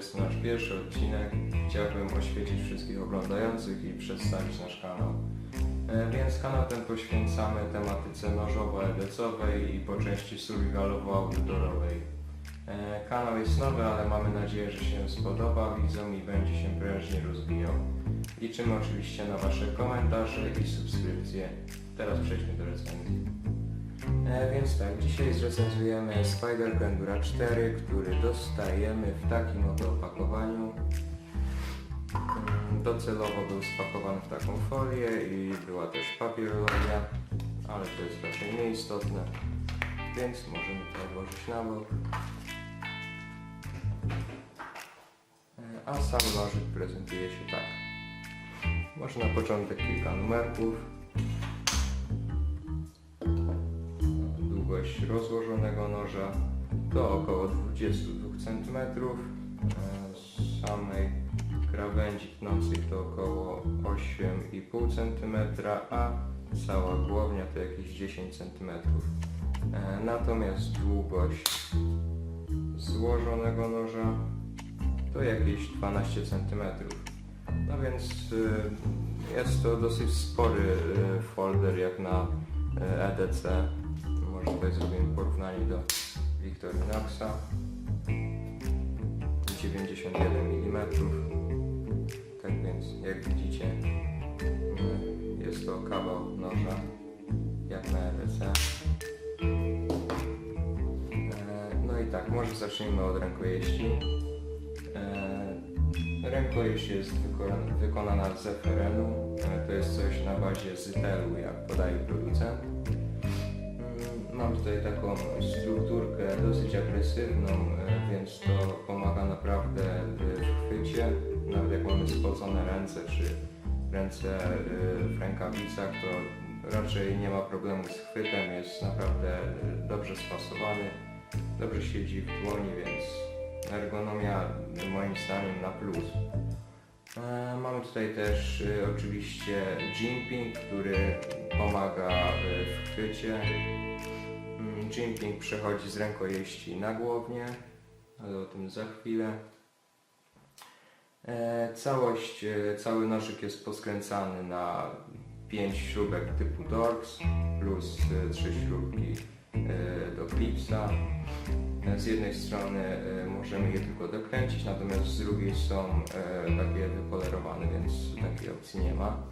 jest to nasz pierwszy odcinek, chciałbym oświecić wszystkich oglądających i przedstawić nasz kanał. E, Więc kanał ten poświęcamy tematyce nożowo-edecowej i po części survivalowo-outdoorowej. E, Kanał jest nowy, ale mamy nadzieję, że się spodoba widzom i będzie się prężnie rozwijał. Liczymy oczywiście na Wasze komentarze i subskrypcje. Teraz przejdźmy do recenzji. E, więc tak, dzisiaj zrecenzujemy Spider Endura 4, który dostajemy w takim oto opakowaniu. Mm, Docelowo był spakowany w taką folię i była też papierologia, ale to jest raczej nieistotne, więc możemy to odłożyć na bok. E, A sam nożyk prezentuje się tak. Może na początek kilka numerków. Długość rozłożonego noża to około 22 cm. Samej krawędzi tnącej to około 8,5 cm, a cała głownia to jakieś 10 cm. Natomiast długość złożonego noża to jakieś 12 cm. No więc y, jest to dosyć spory folder jak na EDC. Może tutaj zrobimy porównanie do Victorinoxa. 91 mm. Tak więc jak widzicie jest to kawał noża jak na EDC. E, No i tak, może zacznijmy od rękojeści. E, Rękojeść jest wykona- wykonana z zeferenu. E, To jest coś na bazie zytelu, jak podaje producent. Mam tutaj taką strukturkę dosyć agresywną, e, więc to pomaga naprawdę e, w chwycie. Nawet jak mamy spocone ręce, czy ręce e, w rękawicach, to raczej nie ma problemu z chwytem. Jest naprawdę dobrze spasowany, dobrze siedzi w dłoni, więc ergonomia moim zdaniem na plus. Mamy tutaj też oczywiście jimping, który pomaga w chwycie. Mm, Jimping przechodzi z rękojeści na głownię, ale o tym za chwilę. E, Całość, e, cały nożyk jest poskręcany na 5 śrubek typu Dorks plus 3 śrubki e, do klipsa. Z jednej strony możemy je tylko dokręcić, natomiast z drugiej są takie wypolerowane, więc takiej opcji nie ma.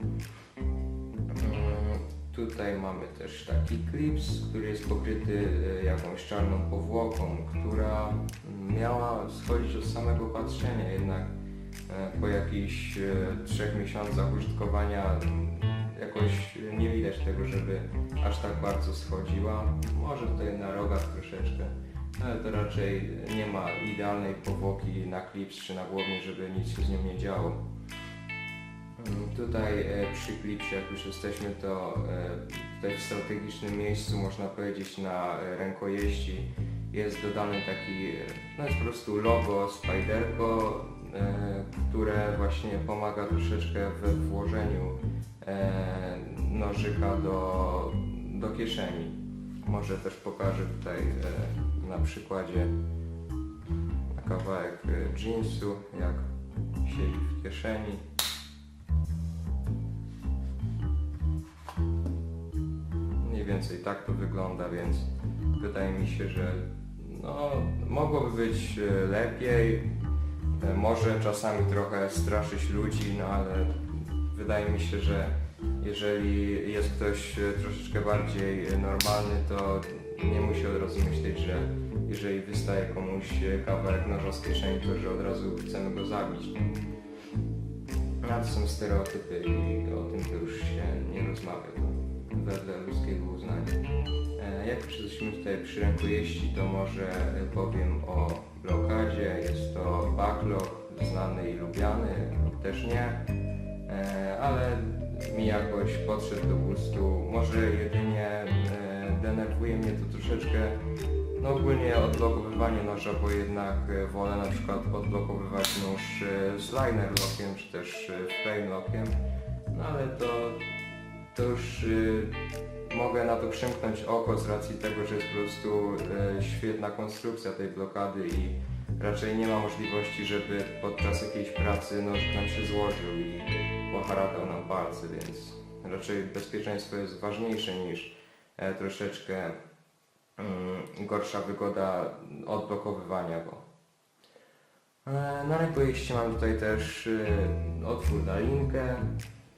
Mm, Tutaj mamy też taki klips, który jest pokryty e, jakąś czarną powłoką, która miała schodzić od samego patrzenia, jednak e, po jakichś e, trzech miesiącach użytkowania jakoś nie widać tego, żeby aż tak bardzo schodziła. Może tutaj na rogach troszeczkę, ale to raczej nie ma idealnej powłoki na klips czy na głowni, żeby nic się z nią nie działo. Mm, Tutaj e, przy klipsie, jak już jesteśmy, to e, tutaj w strategicznym miejscu, można powiedzieć, na e, rękojeści jest dodany taki, no jest po prostu logo Spiderco, e, które właśnie pomaga troszeczkę we włożeniu nożyka do, do kieszeni. Może też pokażę tutaj na przykładzie na kawałek jeansu, jak siedzi w kieszeni. Więcej tak to wygląda, więc wydaje mi się, że no, mogłoby być e, lepiej. E, Może czasami trochę straszyć ludzi, no ale wydaje mi się, że jeżeli jest ktoś e, troszeczkę bardziej normalny, to nie musi od razu myśleć, że jeżeli wystaje komuś kawałek noża z kieszeni, to że od razu chcemy go zabić. No, to są stereotypy i o tym to już się nie rozmawia. Wedle ludzkiego uznania. E, Jak jesteśmy tutaj przy rękojeści, to może powiem o blokadzie. Jest to backlog, znany i lubiany, lub też nie, E, ale mi jakoś podszedł do gustu. Może jedynie e, denerwuje mnie to troszeczkę no ogólnie odblokowywanie noża, bo jednak wolę na przykład odblokowywać nóż z liner lockiem, czy też frame lockiem, no ale to, to już e, mogę na to przymknąć oko z racji tego, że jest po prostu e, świetna konstrukcja tej blokady i raczej nie ma możliwości, żeby podczas jakiejś pracy nożyk nam się złożył i poharatał nam palce, więc raczej bezpieczeństwo jest ważniejsze niż e, troszeczkę mm, gorsza wygoda odblokowywania go. E, Na rękojeści mam tutaj też e, otwór na linkę.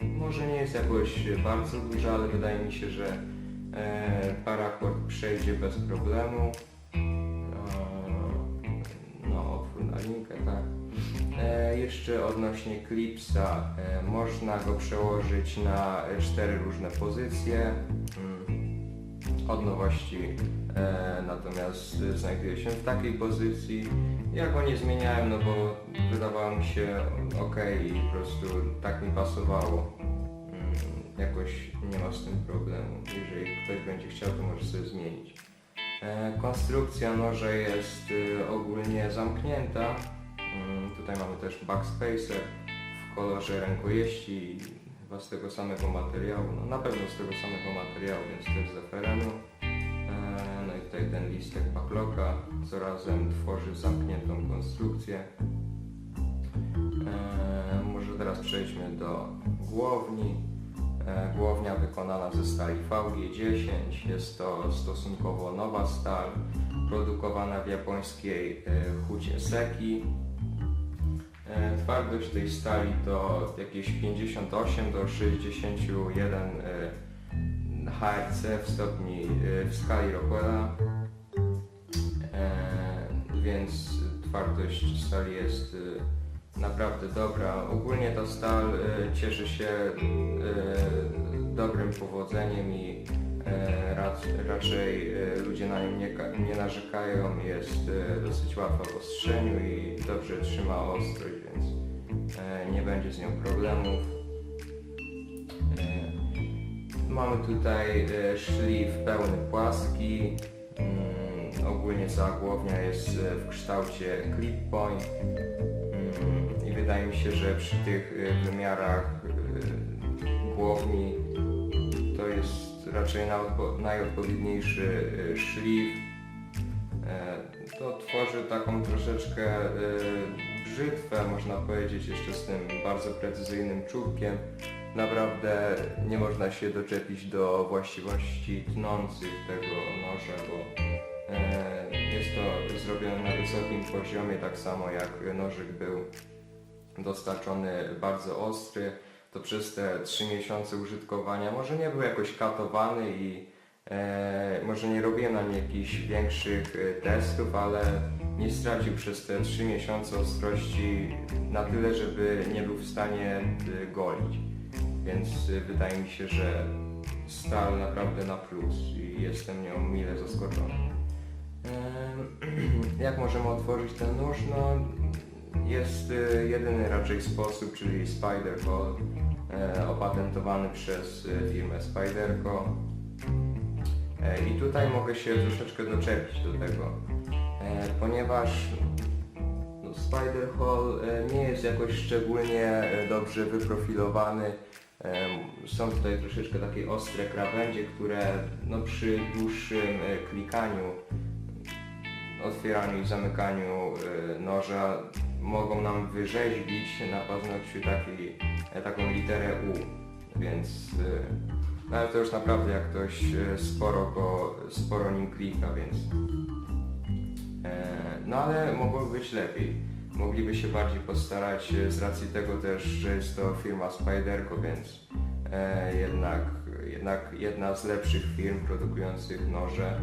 Może nie jest jakoś bardzo duży, ale wydaje mi się, że e, paracord przejdzie bez problemu. E, No, otwór na linkę, tak. E, Jeszcze odnośnie klipsa, e, można go przełożyć na cztery różne pozycje. Mm, Od nowości e, natomiast e, znajduje się w takiej pozycji. Ja go nie zmieniałem, no bo wydawało mi się ok i po prostu tak mi pasowało. Mm, Jakoś nie ma z tym problemu. Jeżeli ktoś będzie chciał, to może sobie zmienić. E, Konstrukcja noża jest e, ogólnie zamknięta. Mm, Tutaj mamy też backspacer w kolorze rękojeści, chyba z tego samego materiału, no na pewno z tego samego materiału, więc też z aferenu. Ten listek baklocka, co razem tworzy zamkniętą konstrukcję. E, Może teraz przejdźmy do głowni. E, Głownia wykonana ze stali VG10. Jest to stosunkowo nowa stal, produkowana w japońskiej e, hucie Seki. E, Twardość tej stali to jakieś 58 do 61 e, HRC w stopni e, w skali Rockwella. E, Więc twardość stali jest e, naprawdę dobra. Ogólnie ta stal e, cieszy się dobrym powodzeniem i e, rac, raczej ludzie na nią nie, nie narzekają. Jest dosyć łatwa w ostrzeniu i dobrze trzyma ostrość, więc e, nie będzie z nią problemów. Mamy tutaj e, szlif pełny płaski. Mm, ogólnie cała głownia jest e, w kształcie clip point. Mm, I wydaje mi się, że przy tych e, wymiarach głowni to jest raczej najodpowiedniejszy szlif. To tworzy taką troszeczkę brzytwę, można powiedzieć, jeszcze z tym bardzo precyzyjnym czubkiem. Naprawdę nie można się doczepić do właściwości tnących tego noża, bo e, jest to zrobione na wysokim poziomie, tak samo jak nożyk był dostarczony bardzo ostry, to przez te 3 miesiące użytkowania może nie był jakoś katowany i e, może nie robiłem na nim jakichś większych e, testów, ale nie stracił przez te 3 miesiące ostrości na tyle, żeby nie był w stanie e, golić. Więc y, wydaje mi się, że stal naprawdę na plus i jestem nią mile zaskoczony. Jak możemy otworzyć ten nóż? No, jest y, jedyny raczej sposób, czyli Spider Hole, e, opatentowany przez y, firmę Spiderco. E, I tutaj mogę się troszeczkę doczepić do tego, e, ponieważ no, Spider e, nie jest jakoś szczególnie dobrze wyprofilowany. Są tutaj troszeczkę takie ostre krawędzie, które no, przy dłuższym e, klikaniu, otwieraniu i zamykaniu e, noża mogą nam wyrzeźbić na paznokciu taki, e, taką literę U. Więc no, ale to już naprawdę jak ktoś sporo go, sporo nim klika, więc no ale mogłoby być lepiej. Mogliby się bardziej postarać e, z racji tego też, że jest to firma Spiderco, więc e, jednak, jednak jedna z lepszych firm produkujących noże,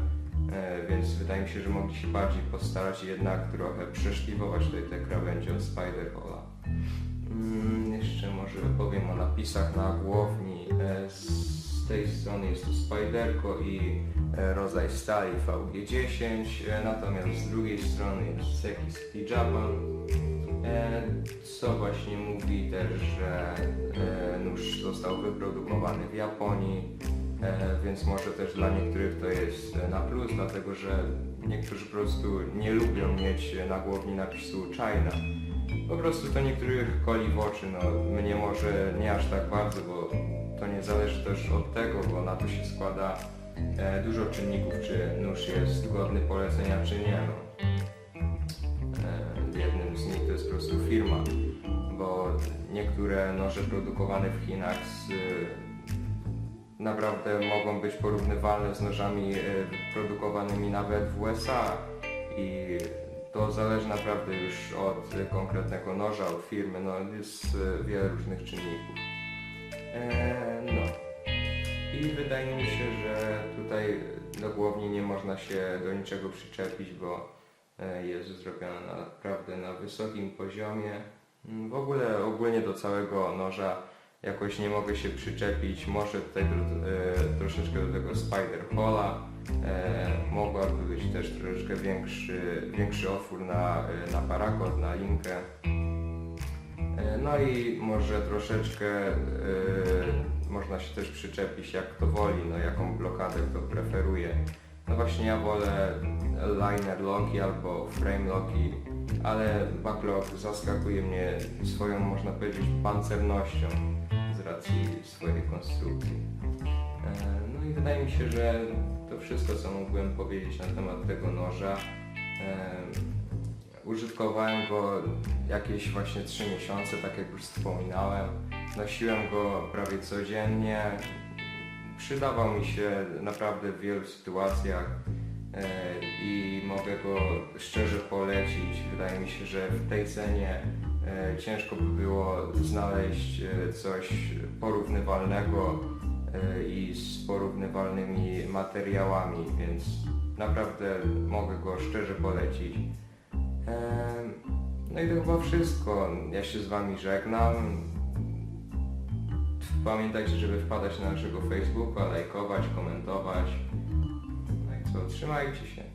e, więc wydaje mi się, że mogli się bardziej postarać jednak trochę przeszlifować tutaj te krawędzie od Spiderhola. Mm, jeszcze może powiem o napisach na głowni. E, z tej strony jest to Spiderco i e, rodzaj stali VG10, e, natomiast z drugiej strony jest Seki City Japan, e, co właśnie mówi też, że nóż został wyprodukowany w Japonii, więc może też dla niektórych to jest na plus, dlatego że niektórzy po prostu nie lubią mieć na głowni napisu China. Po prostu to niektórych koli w oczy, no mnie może nie aż tak bardzo, bo to nie zależy też od tego, bo na to się składa e, dużo czynników, czy nóż jest godny polecenia, czy nie. No. E, jednym z nich to jest po prostu firma, bo niektóre noże produkowane w Chinach z, naprawdę mogą być porównywalne z nożami e, produkowanymi nawet w USA i to zależy naprawdę już od konkretnego noża, od firmy, no jest e, wiele różnych czynników. E, no. I wydaje mi się, że tutaj do głowni nie można się do niczego przyczepić, bo e, jest zrobiona naprawdę na wysokim poziomie. W ogóle ogólnie do całego noża jakoś nie mogę się przyczepić. Może tutaj do, e, troszeczkę do tego Spider Hola. E, mogłaby być też troszeczkę większy, większy otwór na, e, na parakot, na linkę. E, No i może troszeczkę e, można się też przyczepić jak to woli, no jaką blokadę kto preferuje. No właśnie ja wolę liner locki albo frame locki, ale backlock zaskakuje mnie swoją, można powiedzieć, pancernością z racji swojej konstrukcji. E, No i wydaje mi się, że to wszystko, co mógłbym powiedzieć na temat tego noża. Użytkowałem go jakieś właśnie 3 miesiące, tak jak już wspominałem. Nosiłem go prawie codziennie. Przydawał mi się naprawdę w wielu sytuacjach e, i mogę go szczerze polecić. Wydaje mi się, że w tej cenie e, ciężko by było znaleźć e, coś porównywalnego i z porównywalnymi materiałami, więc naprawdę mogę go szczerze polecić. No i to chyba wszystko. Ja się z Wami żegnam. Pamiętajcie, żeby wpadać na naszego Facebooka, lajkować, komentować. No i co, trzymajcie się.